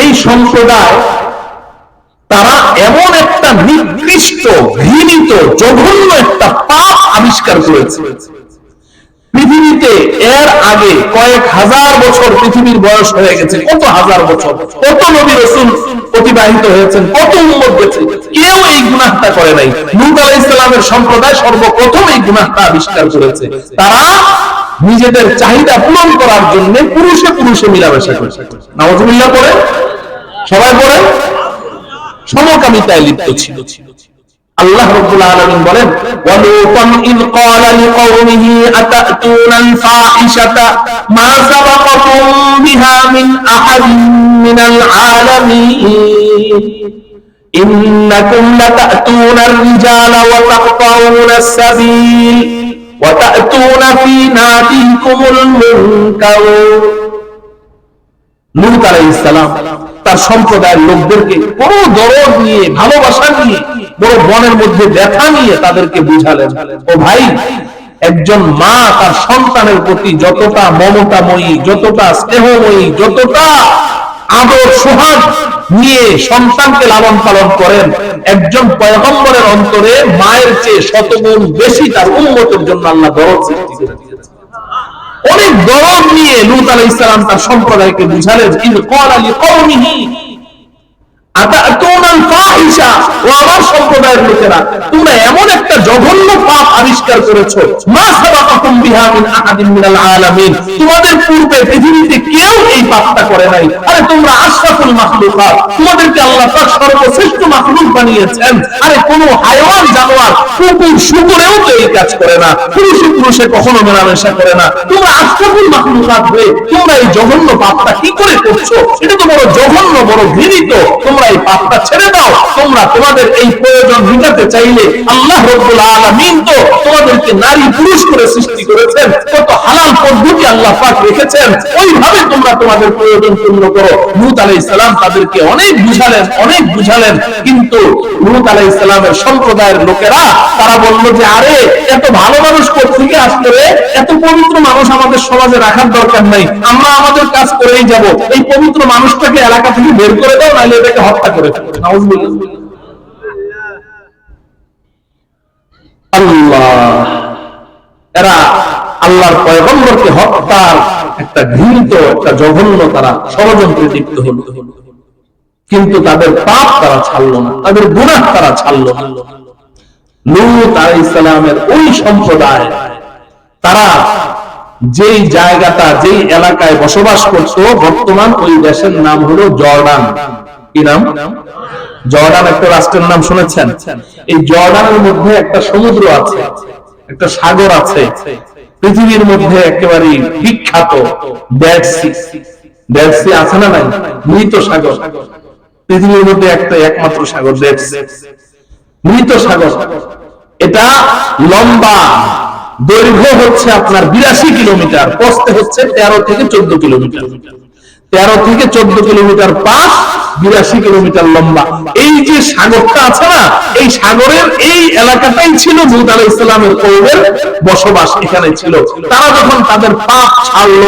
এই সম্প্রদায়, তারা এমন একটা নিকৃষ্ট, ঘৃণিত, জঘন্য একটা পাপ আবিষ্কার করেছে। পৃথিবীতে এর আগে কয়েক হাজার বছর পৃথিবীর বয়স হয়ে গেছে, কত হাজার বছর? কত নবী রসুল অতিবাহিত হয়েছেন, কত উন্মত গেছে? কেউ এই গুনাহটা করে নাই। নূহ আলাইহিস সালামের সম্প্রদায় সর্বপ্রথম এই গুনাহটা আবিষ্কার করেছে। তারা নিজেদের চাহিদা পূরণ করার জন্য পুরুষে পুরুষে মিলামেশা করেছে। নামাজুবিল্লাহ পড়ে। সবাই বলেন সমকামিতায় লিপ্ত ছিল। আল্লাহ রব্বুল আলামিন বলেন ওয়া ওয়ালুতান ইন ক্বালা লিকাওমিহি আতাতুনা ফাহিশাতা মা সাবাকাতুম বিহা মিন আহাদিন মিনাল আলামিন। ইন্নাকুম লাতাতুনা আর-রিজালা ওয়া তাকতাউনা আস-সাবীল ওয়া তাতুনা ফি নাদিকুমুল মুনকার। নূহ আলাইহিস সালাম তার সম্প্রদায়ের লোকদেরকে বড় দরদ নিয়ে, ভালোবাসা নিয়ে বড় বনের মধ্যে ব্যথা নিয়ে তাদেরকে বুঝালেন। ও ভাই, একজন মা তার সন্তানের প্রতি যতটা মমতাময়ী, যতটা স্নেহময়ী, যতটা আদর সোহাগ নিয়ে সন্তানকে লালন পালন করেন, একজন পয়গম্বরের অন্তরে মায়ের চেয়ে শতগুণ বেশি তার উন্মতের জন্য আল্লাহ দরদ সৃষ্টি করে দিয়েছেন অনেক দরদ নিয়ে লুত আলাইহিস সালাম তার সম্প্রদায়কে বুঝালেন তোমাদের কেউ এই পাপটা করে নাই। আরে তোমরা সর্বশ্রেষ্ঠ মাখলুক বানিয়েছেন। আরে কোন হায়াওয়ান জানোয়ার তোমাদের এই প্রয়োজন মিটাতে চাইলে আল্লাহ তো তোমাদেরকে নারী পুরুষ করে সৃষ্টি করেছেন। কত হালাল পদ্ধতি আল্লাহ পাক রেখেছেন। ওইভাবে তোমরা তোমাদের প্রয়োজন পূর্ণ করো। লূত তাদেরকে অনেক বুঝালেন অনেক বুঝালেন। কিন্তু সম্প্রদায়ের লোকেরা তারা বলল যে, আরে, এত ভালো মানুষ কোথেকে আসলে রে? এত পবিত্র মানুষ আমাদের সমাজে রাখার দরকার নাই। আমরা আমাদের কাজ করেই যাব। এই পবিত্র মানুষটাকে এলাকা থেকে বের করে দাও, নাহলে এটাকে হত্যা করে আল্লাহ। এরা আল্লাহর পয়গম্বরকে হত্যার একটা ঘৃণিত, একটা জঘন্য তারা ষড়যন্ত্রে লিপ্ত হলো। কিন্তু তাদের পাপ তারা ছাড়লো না, তাদের গুনাহ তারা ছাড়লো লূত আলাইহিস সালামের ওই সম্প্রদায়, তারা যেই জায়গাটা, যেই এলাকায় বসবাস করতো, বর্তমান ওই দেশের নাম হলো জর্ডান। কি নাম? জর্ডান একটা রাষ্ট্রের নাম শুনেছেন? এই জর্ডানের মধ্যে একটা সমুদ্র আছে, একটা সাগর আছে। পৃথিবীর মধ্যে একেবারে বিখ্যাত আছে না নাই? মৃত সাগর। পৃথিবীর মধ্যে একটা একমাত্র সাগর মৃত সাগর। এটা লম্বা দৈর্ঘ্য হচ্ছে আপনার বিরাশি কিলোমিটার প্রস্থে হচ্ছে তেরো থেকে চোদ্দ কিলোমিটার। তেরো থেকে চোদ্দ কিলোমিটার পাশ, বিরাশি কিলোমিটার লম্বা। এই যে সাগরটা আছে না, এই সাগরের এই এলাকাটাই ছিল মুদ আলাহ ইসলামের কৌমের বসবাস, এখানে ছিল। তারা যখন তাদের পাপ ছাড়লো